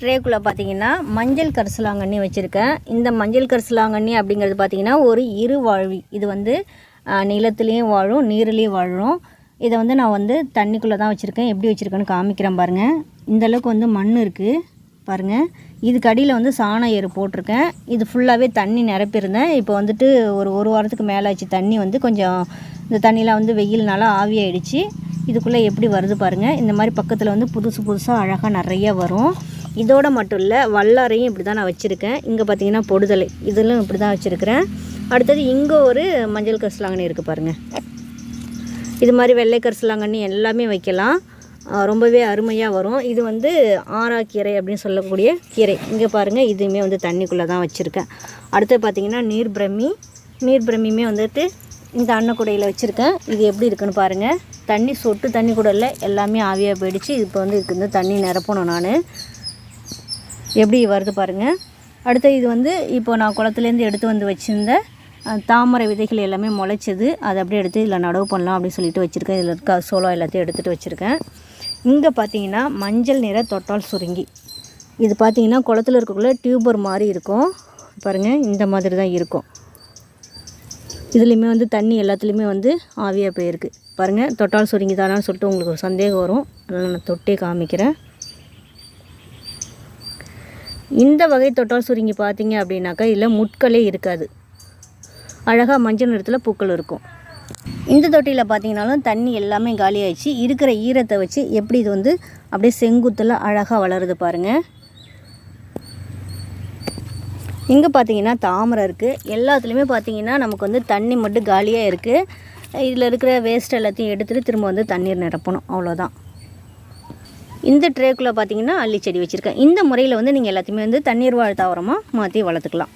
ட்ரேக்குள்ளே பார்த்தீங்கன்னா மஞ்சள் கரிசலாங்கண்ணி வச்சுருக்கேன். இந்த மஞ்சள் கரிசலாங்கண்ணி அப்படிங்கிறது பார்த்தீங்கன்னா ஒரு இரு வாழ்வி. இது வந்து நிலத்துலேயும் வாழும் நீர்லேயும் வாழும். இதை வந்து நான் வந்து தண்ணிக்குள்ளே தான் வச்சுருக்கேன். எப்படி வச்சுருக்கேன்னு காமிக்கிறேன் பாருங்கள் இந்த அளவுக்கு வந்து மண் இருக்குது பாருங்கள் இதுக்கு அடியில் வந்து சாண ஏறு போட்டிருக்கேன். இது ஃபுல்லாகவே தண்ணி நிரப்பியிருந்தேன். இப்போ வந்துட்டு ஒரு ஒரு வாரத்துக்கு மேலே ஆச்சு. தண்ணி வந்து கொஞ்சம் இந்த தண்ணிலாம் வந்து வெயில்னால ஆவியாயிடுச்சு இதுக்குள்ளே எப்படி வருது பாருங்கள் இந்த மாதிரி பக்கத்தில் வந்து புதுசு புதுசாக அழகாக நிறைய வரும். இதோட மட்டும் இல்லை வல்லாரையும் இப்படி தான் நான் வச்சுருக்கேன். இங்கே பார்த்தீங்கன்னா பொடுதலை. இதெல்லாம் இப்படி தான் வச்சுருக்கிறேன். அடுத்தது இங்கே ஒரு மஞ்சள் கரிசலாங்கண்ணி இருக்குது பாருங்கள் இது மாதிரி வெள்ளை கரிசலாங்கண்ணி எல்லாமே வைக்கலாம். ரொம்பவே அருமையாக வரும். இது வந்து ஆறாக்கீரை அப்படின்னு சொல்லக்கூடிய கீரை. இங்கே பாருங்கள் இதுவுமே வந்து தண்ணிக்குள்ளே தான் வச்சுருக்கேன். அடுத்து பார்த்திங்கன்னா நீர் பிரம்மி நீர் பிரம்மியுமே வந்துட்டு இந்த அன்னக்குடையில் வச்சுருக்கேன். இது எப்படி இருக்குன்னு பாருங்கள் தண்ணி சொட்டு தண்ணி கூட இல்லை எல்லாமே ஆவியாக போயிடுச்சு. இப்போ வந்து இதுக்கு வந்து தண்ணி நிரப்பணும் நான். எப்படி வருது பாருங்கள் அடுத்து இது வந்து இப்போ நான் குளத்துலேருந்து எடுத்து வந்து வச்சுருந்த தாமரை விதைகள் எல்லாமே முளைச்சது. அதை அப்படியே எடுத்து இதில் நடவு பண்ணலாம் அப்படின்னு சொல்லிட்டு வச்சுருக்கேன். இதில் இருக்க சோளம் எல்லாத்தையும் எடுத்துகிட்டு வச்சுருக்கேன். இங்கே பார்த்தீங்கன்னா மஞ்சள் நிற தொட்டால் சுருங்கி. இது பார்த்தீங்கன்னா குளத்துல இருக்கக்குள்ள டியூபர் மாதிரி இருக்கும். பாருங்கள் இந்த மாதிரி தான் இருக்கும். இதுலேயுமே வந்து தண்ணி எல்லாத்துலேயுமே வந்து ஆவியாக போயிருக்கு. பாருங்கள் தொட்டால் சுருங்கி தானான்னு சொல்லிட்டு உங்களுக்கு ஒரு சந்தேகம் வரும். அதனால் நான் தொட்டே காமிக்கிறேன். இந்த வகை தொட்டால் சுருங்கி பார்த்தீங்க அப்படின்னாக்கா இதில் முட்களே இருக்காது. அழகாக மஞ்சள் நிறத்தில் பூக்கள் இருக்கும். இந்த தொட்டியில் பார்த்தீங்கனாலும் தண்ணி எல்லாமே காலியாகிடுச்சு இருக்கிற ஈரத்தை வச்சு எப்படி இது வந்து அப்படியே செங்குத்தில் அழகாக வளருது பாருங்கள் இங்கே பார்த்தீங்கன்னா தாமரை இருக்குது எல்லாத்துலேயுமே பார்த்தீங்கன்னா நமக்கு வந்து தண்ணி மட்டும் காலியாக இருக்குது இதில் இருக்கிற வேஸ்ட் எல்லாத்தையும் எடுத்துகிட்டு திரும்ப வந்து தண்ணீர் நிரப்பணும். அவ்வளோதான் இந்த ட்ரேக்குள்ளே பார்த்தீங்கன்னா அள்ளி செடி வச்சுருக்கேன். இந்த முறையில் வந்து நீங்கள் எல்லாத்தையுமே வந்து தண்ணீர் வாழ் தாவரமாக மாற்றி வளர்த்துக்கலாம்.